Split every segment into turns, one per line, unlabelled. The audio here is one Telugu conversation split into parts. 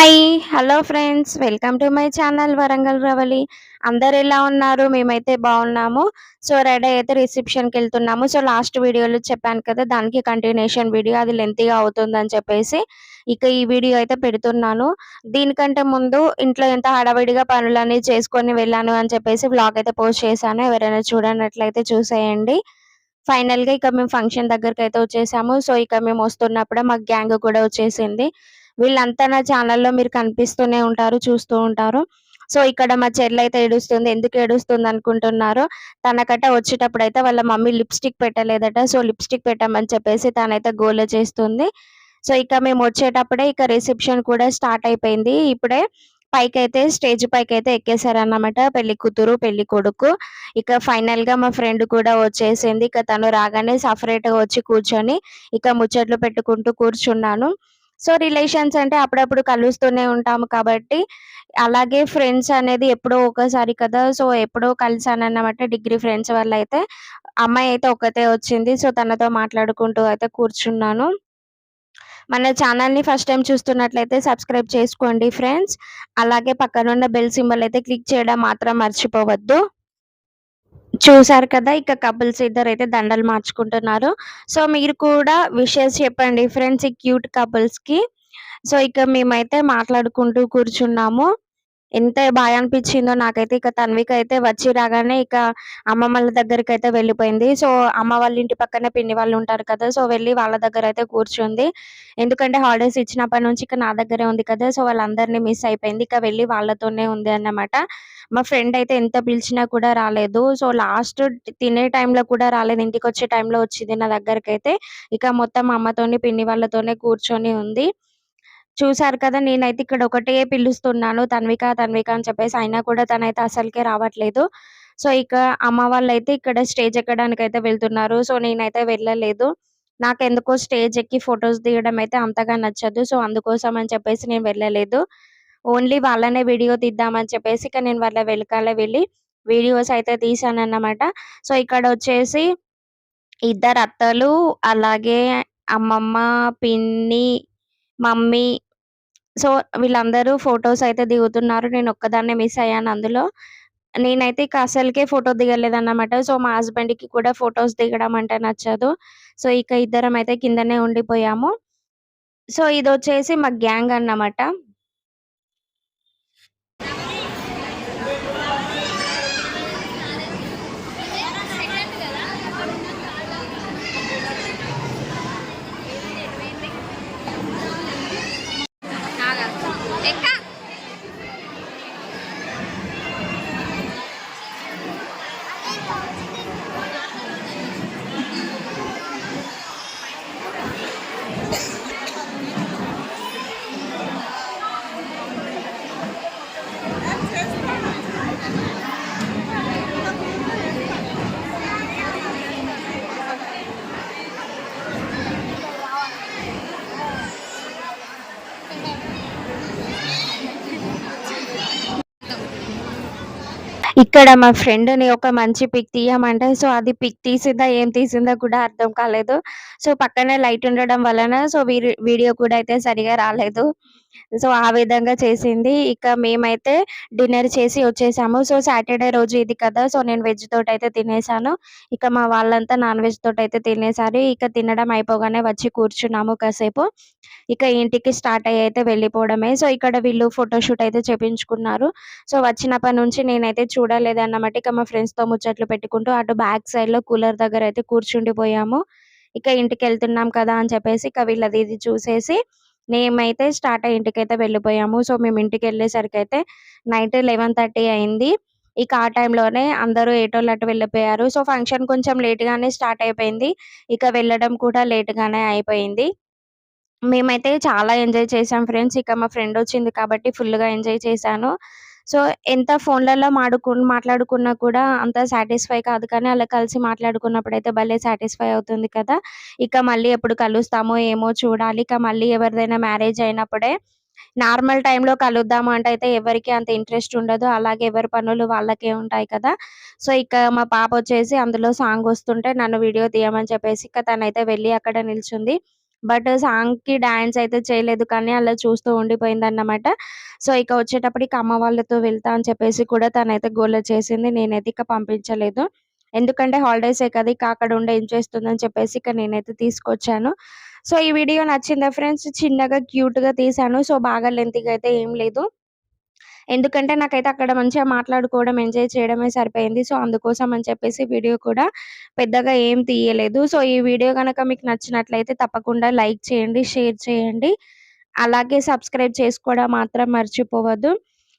Hi hello friends. Welcome to my channel Warangal Ravali. అందరు ఎలా ఉన్నారు? మేమైతే బాగున్నాము. సో రెడీ అయితే రిసెప్షన్కి వెళ్తున్నాము. సో లాస్ట్ వీడియోలో చెప్పాను కదా దానికి కంటిన్యూషన్ వీడియో అది లెంతీగా అవుతుందని చెప్పేసి ఇక ఈ వీడియో అయితే పెడుతున్నాను. దీనికంటే ముందు ఇంట్లో ఎంత హడావిడిగా పనులన్నీ చేసుకొని వెళ్ళాను అని చెప్పేసి బ్లాగ్ అయితే పోస్ట్ చేశాను. ఎవరైనా చూడనట్లయితే చూసేయండి. ఫైనల్గా ఇక మేము ఫంక్షన్ దగ్గరికి అయితే వచ్చేసాము. సో ఇక మేము వస్తున్నప్పుడే మాకు గ్యాంగ్ కూడా వచ్చేసింది. వీళ్ళంతా నా ఛానల్లో మీరు కనిపిస్తూనే ఉంటారు చూస్తూ ఉంటారు. సో ఇక్కడ మా చెల్లి అయితే ఏడుస్తుంది ఎందుకు ఏడుస్తుంది అనుకుంటున్నారు తనకట వచ్చేటప్పుడు అయితే వాళ్ళ మమ్మీ లిప్స్టిక్ పెట్టలేదట. సో లిప్స్టిక్ పెట్టమని చెప్పేసి తనైతే గోల చేస్తుంది. సో ఇక మేము వచ్చేటప్పుడే ఇక రిసెప్షన్ కూడా స్టార్ట్ అయిపోయింది. ఇప్పుడే పైకి అయితే స్టేజ్ పైకి అయితే ఎక్కేసారన్నమాట పెళ్ళి కూతురు పెళ్ళి కొడుకు. ఇక ఫైనల్గా మా ఫ్రెండ్ కూడా వచ్చేసింది. ఇక తను రాగానే సపరేట్గా వచ్చి కూర్చొని ఇక ముచ్చట్లు పెట్టుకుంటూ కూర్చున్నాను. సో రిలేషన్స్ అంటే అప్పుడప్పుడు కలుస్తూనే ఉంటాము కాబట్టి అలాగే ఫ్రెండ్స్ అనేది ఎప్పుడో ఒకసారి కదా సో ఎప్పుడో కలిసాను అన్నమాట డిగ్రీ ఫ్రెండ్స్ వల్ల అయితే అమ్మాయి అయితే ఒకతే వచ్చింది సో తనతో మాట్లాడుకుంటూ అయితే కూర్చున్నాను. మన ఛానల్ని ఫస్ట్ టైం చూస్తున్నట్లయితే సబ్స్క్రైబ్ చేసుకోండి ఫ్రెండ్స్. అలాగే పక్కనున్న బెల్ సింబల్ అయితే క్లిక్ చేయడం మాత్రం మర్చిపోవద్దు. చూసారు కదా ఇక కపుల్స్ ఇద్దరు అయితే దండలు మార్చుకుంటున్నారు. సో మీరు కూడా విషెస్ చెప్పండి ఫ్రెండ్స్ ఈ క్యూట్ కపుల్స్కి సో ఇక మేమైతే మాట్లాడుకుంటూ కూర్చున్నాము. ఎంత బాగా అనిపించిందో నాకైతే ఇక తన్విక అయితే వచ్చి రాగానే ఇక అమ్మమ్మల దగ్గరికి అయితే వెళ్ళిపోయింది. సో అమ్మ వాళ్ళ ఇంటి పక్కనే పిన్ని వాళ్ళు ఉంటారు కదా సో వెళ్ళి వాళ్ళ దగ్గర అయితే కూర్చుంది. ఎందుకంటే హాలిడేస్ ఇచ్చినప్పటి నుంచి ఇక నా దగ్గరే ఉంది కదా సో వాళ్ళందరినీ మిస్ అయిపోయింది. ఇక వెళ్ళి వాళ్ళతోనే ఉంది అన్నమాట. మా ఫ్రెండ్ అయితే ఎంత పిలిచినా కూడా రాలేదు. సో లాస్ట్ తినే టైంలో కూడా రాలేదు. ఇంటికి వచ్చే టైంలో వచ్చింది నా దగ్గరికి అయితే ఇక మొత్తం అమ్మతోని పిన్ని వాళ్ళతోనే కూర్చొని ఉంది. చూసారు కదా నేనైతే ఇక్కడ ఒకటే పిలుస్తున్నాను. తన్విక తన్విక అని చెప్పేసి అయినా కూడా తనైతే అసలుకే రావట్లేదు. సో ఇక అమ్మ వాళ్ళైతే ఇక్కడ స్టేజ్ ఎక్కడానికి అయితే వెళ్తున్నారు. సో నేనైతే వెళ్ళలేదు. నాకు ఎందుకో స్టేజ్ ఎక్కి ఫొటోస్ దిగడం అయితే అంతగా నచ్చదు. సో అందుకోసం అని చెప్పేసి నేను వెళ్ళలేదు. ఓన్లీ వాళ్ళనే వీడియో తీద్దామని చెప్పేసి ఇక నేను వాళ్ళ వెనకాల వెళ్ళి వీడియోస్ అయితే తీసాను అన్నమాట సో ఇక్కడ వచ్చేసి ఇద్దరు అత్తలు అలాగే అమ్మమ్మ పిన్ని మమ్మీ సో వీళ్ళందరూ ఫొటోస్ అయితే దిగుతున్నారు. నేను ఒక్కదాన్నే మిస్ అయ్యాను అందులో. నేనైతే ఇక అసలుకే ఫోటో దిగలేదన్నమాట. సో మా హస్బెండ్కి కూడా ఫొటోస్ దిగడం అంటే నచ్చదు. సో ఇక ఇద్దరం అయితే కిందనే ఉండిపోయాము. సో ఇది వచ్చేసి మా గ్యాంగ్ అన్నమాట. ఇక్కడ మా ఫ్రెండ్ని ఒక మంచి పిక్ తీయమంటే సో అది పిక్ తీసిందా ఏం తీసిందా కూడా అర్థం కాలేదు. సో పక్కనే లైట్ ఉండడం వలన సో వీడియో కూడా అయితే సరిగా రాలేదు. సో ఆ విధంగా చేసింది. ఇక మేమైతే డిన్నర్ చేసి వచ్చేసాము. సో సాటర్డే రోజు ఇది కదా సో నేను వెజ్ తోటి అయితే తినేసాను. ఇక మా వాళ్ళంతా నాన్ వెజ్ తోటి అయితే తినేసారు. ఇక తినడం అయిపోగానే వచ్చి కూర్చున్నాము కాసేపు. ఇక ఇంటికి స్టార్ట్ అయ్యి అయితే వెళ్ళిపోవడమే. సో ఇక్కడ వీళ్ళు ఫోటోషూట్ అయితే చేపించుకున్నారు. సో వచ్చినప్పటి నుంచి నేనైతే చూడలేదు అన్నమాట ఇక మా ఫ్రెండ్స్తో ముచ్చట్లు పెట్టుకుంటూ అటు బ్యాక్ సైడ్లో కూలర్ దగ్గర అయితే కూర్చుండిపోయాము. ఇక ఇంటికి వెళ్తున్నాం కదా అని చెప్పేసి ఇక వీళ్ళది ఇది చూసేసి మేమైతే స్టార్ట్ అయ్యి ఇంటికైతే వెళ్ళిపోయాము. సో మేము ఇంటికి వెళ్ళేసరికి అయితే నైట్ లెవెన్ థర్టీ అయింది. ఇక ఆ టైంలోనే అందరూ ఏటోళ్ళు అటు వెళ్ళిపోయారు. సో ఫంక్షన్ కొంచెం లేట్గానే స్టార్ట్ అయిపోయింది. ఇక వెళ్ళడం కూడా లేట్గానే అయిపోయింది. మేమైతే చాలా ఎంజాయ్ చేసాం ఫ్రెండ్స్. ఇక మా ఫ్రెండ్ వచ్చింది కాబట్టి ఫుల్గా ఎంజాయ్ చేశాను. సో ఎంత ఫోన్లలో మాడుకు మాట్లాడుకున్నా కూడా అంత సాటిస్ఫై కాదు కానీ అలా కలిసి మాట్లాడుకున్నప్పుడు అయితే భలే సాటిస్ఫై అవుతుంది కదా. ఇక మళ్ళీ ఎప్పుడు కలుస్తామో ఏమో చూడాలి. ఇక మళ్ళీ ఎవరిదైనా మ్యారేజ్ అయినప్పుడే నార్మల్ టైంలో కలుద్దాము అంటే అయితే ఎవరికి అంత ఇంట్రెస్ట్ ఉండదు. అలాగే ఎవరి పనులు వాళ్ళకే ఉంటాయి కదా. సో ఇక మా పాప వచ్చేసి అందులో సాంగ్ వస్తుంటే నన్ను వీడియో తీయమని చెప్పేసి ఇక తనైతే వెళ్ళి అక్కడ నిల్చుంది. బట్ సాంగ్‌కి డాన్స్ అయితే చేయలేదు కానీ అలా చూస్తూ ఉండిపోయింది అన్నమాట సో, ఇక వచ్చేటప్పటికి అమ్మ వాళ్ళతో వెళ్తా అని చెప్పేసి కూడా తనైతే గోల చేసింది. నేనైతే ఇక పంపించలేదు. ఎందుకంటే హాలిడేసే కదా! ఇక అక్కడ ఉండే ఏం చేస్తుందని చెప్పేసి ఇక నేనైతే తీసుకొచ్చాను. సో, ఈ వీడియో నచ్చిందా ఫ్రెండ్స్? చిన్నగా క్యూట్‌గా తీసాను సో, బాగా లెంతీగా అయితే ఏం లేదు. ఎందుకంటే నాకైతే అక్కడ మంచిగా మాట్లాడుకోవడం, ఎంజాయ్ చేయడమే సరిపోయింది. సో, అందుకోసం అని చెప్పేసి వీడియో కూడా పెద్దగా ఏం తీయలేదు. సో, ఈ వీడియో కనుక మీకు నచ్చినట్లయితే తప్పకుండా లైక్ చేయండి, షేర్ చేయండి. అలాగే సబ్స్క్రైబ్ చేసుకోవడం మాత్రం మర్చిపోవద్దు.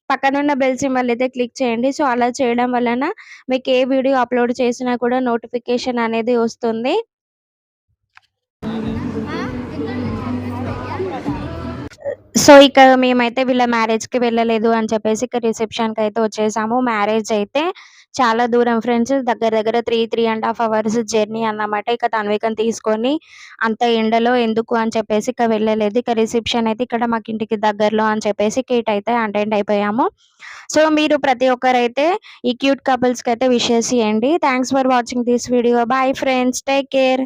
పక్కనున్న బెల్ సింబల్ అయితే క్లిక్ చేయండి. సో, అలా చేయడం వలన మీకు ఏ వీడియో అప్‌లోడ్ చేసినా కూడా నోటిఫికేషన్ అనేది వస్తుంది. సో, ఇక మేమైతే వీళ్ళ మ్యారేజ్‌కి వెళ్ళలేదు అని చెప్పేసి ఇక అయితే వచ్చేసాము. మ్యారేజ్ అయితే చాలా దూరం ఫ్రెండ్స్. దగ్గర దగ్గర 3, 3 ½ అవర్స్ జర్నీ అన్నమాట. ఇక తన్వికని తీసుకొని అంత ఎండలో ఎందుకు అని చెప్పేసి ఇక వెళ్ళలేదు. ఇక రిసెప్షన్ అయితే ఇక్కడ మాకు ఇంటికి దగ్గరలో అని చెప్పేసి కేట్ అయితే అటెండ్ అయిపోయాము. సో, మీరు ప్రతి ఒక్కరైతే ఈ క్యూట్ కపుల్స్‌కైతే విషెస్ చేయండి thanks for watching this video. Bye friends. Take care.